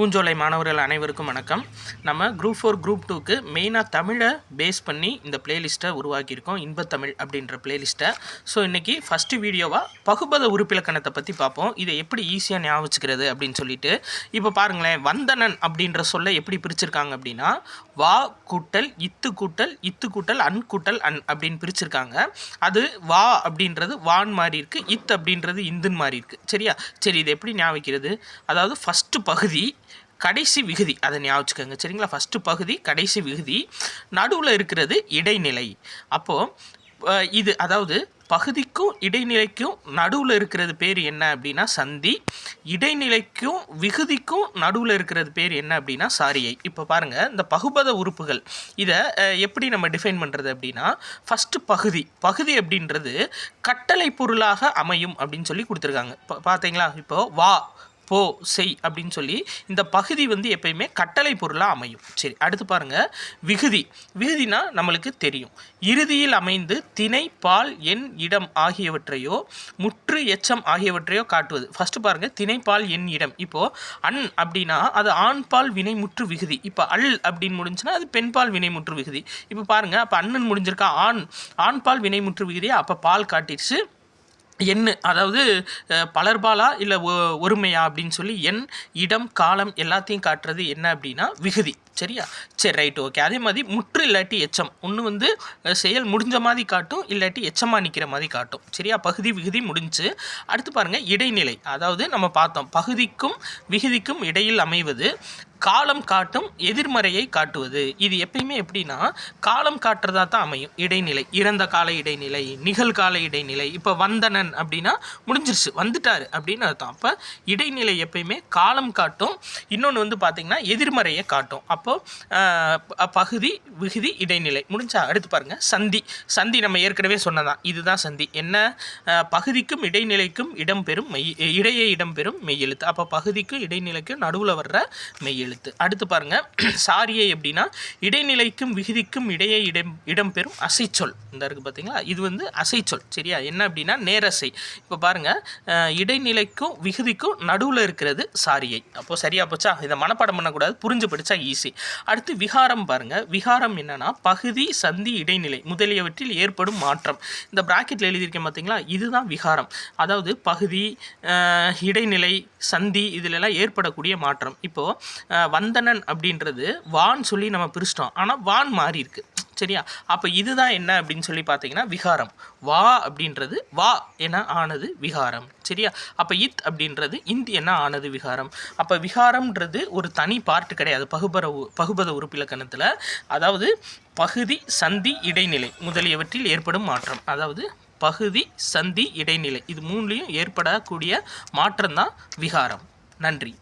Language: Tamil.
பூஞ்சோலை மாணவர்கள் அனைவருக்கும் வணக்கம். நம்ம குரூப் ஃபோர் குரூப் டூக்கு மெயினாக தமிழை பேஸ் பண்ணி இந்த பிளேலிஸ்ட்டை உருவாக்கியிருக்கோம் இன்பத்தமிழ் அப்படின்ற பிளேலிஸ்ட்டை ஸோ இன்றைக்கி ஃபஸ்ட்டு வீடியோவாக பகுபத உறுப்பிலக்கணத்தை பற்றி பார்ப்போம். இதை எப்படி ஈஸியாக ஞாபகச்சுக்கிறது அப்படின்னு சொல்லிட்டு. இப்போ பாருங்களேன் வந்தனன் அப்படின்ற சொல்ல எப்படி பிரிச்சிருக்காங்க அப்படின்னா வா கூட்டல் இத்து கூட்டல் இத்து கூட்டல் அன் கூட்டல் அன் அப்படின்னு பிரிச்சிருக்காங்க. அது வா அப்படின்றது வான் மாதிரி இருக்குது இத் அப்படின்றது இந்துன் மாதிரி இருக்குது சரியா? சரி இது எப்படி ஞாபகிக்கிறது? அதாவது ஃபஸ்ட்டு பகுதி கடைசி விகுதி அதை ஞாபகம் சரிங்களா? ஃபஸ்ட்டு பகுதி கடைசி விகுதி நடுவில் இருக்கிறது இடைநிலை. அப்போது இது அதாவது பகுதிக்கும் இடைநிலைக்கும் நடுவில் இருக்கிறது பேர் என்ன அப்படின்னா சந்தி இடைநிலைக்கும் விகுதிக்கும் நடுவில் இருக்கிறது பேர் என்ன அப்படின்னா சாரியை. இப்போ பாருங்கள் இந்த பகுபத உறுப்புகள் இதை எப்படி நம்ம டிஃபைன் பண்ணுறது அப்படின்னா ஃபஸ்ட்டு பகுதி பகுதி அப்படின்றது கட்டளை பொருளாக அமையும் அப்படின்னு சொல்லி கொடுத்துருக்காங்க. இப்போ பார்த்தீங்களா இப்போது வா போ செய் அப்படின்னு சொல்லி இந்த பகுதி வந்து எப்பயுமே கட்டளை பொருளாக அமையும். சரி அடுத்து பாருங்கள் விகுதி. விகுதினா நம்மளுக்கு தெரியும். இறுதியில் அமைந்து திணை பால் எண் இடம் ஆகியவற்றையோ முற்று எச்சம் ஆகியவற்றையோ காட்டுவது. ஃபஸ்ட்டு பாருங்கள் திணை பால் எண் இடம். இப்போது அன் அப்படின்னா அது ஆண் பால் வினைமுற்று விகுதி. இப்போ அல் அப்படின்னு முடிஞ்சுன்னா அது பெண் பால் வினைமுற்று விகுதி. இப்போ பாருங்க அப்போ அண்ணன் முடிஞ்சிருக்கா ஆண். ஆண் பால் வினைமுற்று விகுதி அப்போ பால் காட்டிடுச்சு எண்ணு அதாவது பலர்பாலா இல்லை ஒருமையா அப்படின்னு சொல்லி எண் இடம் காலம் எல்லாத்தையும் காட்டுறது என்ன அப்படின்னா விகுதி. சரியா? சரி ரைட் ஓகே அதே மாதிரி முற்று இல்லாட்டி எச்சம். ஒன்று வந்து செயல் முடிஞ்ச மாதிரி காட்டும் இல்லாட்டி எச்சமாக நிற்கிற மாதிரி காட்டும். சரியா? பகுதி விகுதி முடிஞ்சு. அடுத்து பாருங்கள் இடைநிலை. அதாவது நம்ம பார்த்தோம் பகுதிக்கும் விகுதிக்கும் இடையில் அமைவது காலம் காட்டும் எதிர்மறையை காட்டுவது. இது எப்பயுமே எப்படின்னா காலம் காட்டுறதா தான் அமையும். இடைநிலை. இறந்த கால இடைநிலை நிகழ்கால இடைநிலை. இப்போ வந்தனன் அப்படின்னா முடிஞ்சிருச்சு. வந்துட்டார் அப்படின்னு அர்த்தம். அப்போ இடைநிலை எப்பயுமே காலம் காட்டும். இன்னொன்று வந்து பார்த்திங்கன்னா எதிர்மறையை காட்டும். அப்போ அப்போது பகுதி விகுதி இடைநிலை. முடிஞ்சா அடுத்து பாருங்கள் சந்தி. சந்தி நம்ம ஏற்கனவே சொன்னதான். இதுதான் சந்தி. என்ன? பகுதிக்கும் இடைநிலைக்கும் இடம்பெறும் மெய் இடையே இடம்பெறும் மெய்யெழுத்து அப்போ பகுதிக்கும் இடைநிலைக்கும் நடுவில் வர்ற மெய்யெழுத்து அடுத்து பாருங்கள் சாரியை எப்படின்னா இடைநிலைக்கும் விகுதிக்கும் இடையே இடம் இடம்பெறும் அசைச்சொல். இந்த இருக்குது பார்த்தீங்களா இது வந்து அசைச்சொல். சரியா? என்ன அப்படின்னா நேரசை. இப்போ பாருங்கள் இடைநிலைக்கும் விகுதிக்கும் நடுவில் இருக்கிறது சாரியை. அப்போ சரியா போச்சா? இதை மனப்பாடம் பண்ணக்கூடாது. புரிஞ்சு படித்தா ஈஸி அடுத்து விகாரம் பாருங்க. விகாரம் என்னன்னா பகுதி சந்தி இடைநிலை முதலியவற்றில் ஏற்படும் மாற்றம். இந்த ப்ராக்கெட்டில் எழுதியிருக்கேன் பார்த்தீங்களா இதுதான் விகாரம். அதாவது பகுதி இடைநிலை சந்தி இதிலெல்லாம் ஏற்படக்கூடிய மாற்றம். இப்போது வந்தனன் அப்படின்றது வான் சொல்லி நம்ம பிரிச்சிட்டோம். ஆனால் வான் மாறி இருக்கு சரியா? அப்போ இதுதான் என்ன அப்படின்னு சொல்லி பார்த்தீங்கன்னா விகாரம். வா அப்படின்றது வா என ஆனது விகாரம். சரியா? அப்போ இத் அப்படின்றது இந்த் என ஆனது விகாரம். அப்போ விகாரம்ன்றது ஒரு தனி பார்ட் கிடையாது. பகுபர உ- பகுபத உறுப்பிலக்கணத்தில் அதாவது பகுதி சந்தி இடைநிலை முதலியவற்றில் ஏற்படும் மாற்றம். அதாவது பகுதி சந்தி இடைநிலை இது மூணுலேயும் ஏற்படக்கூடிய மாற்றம் தான் விகாரம். நன்றி.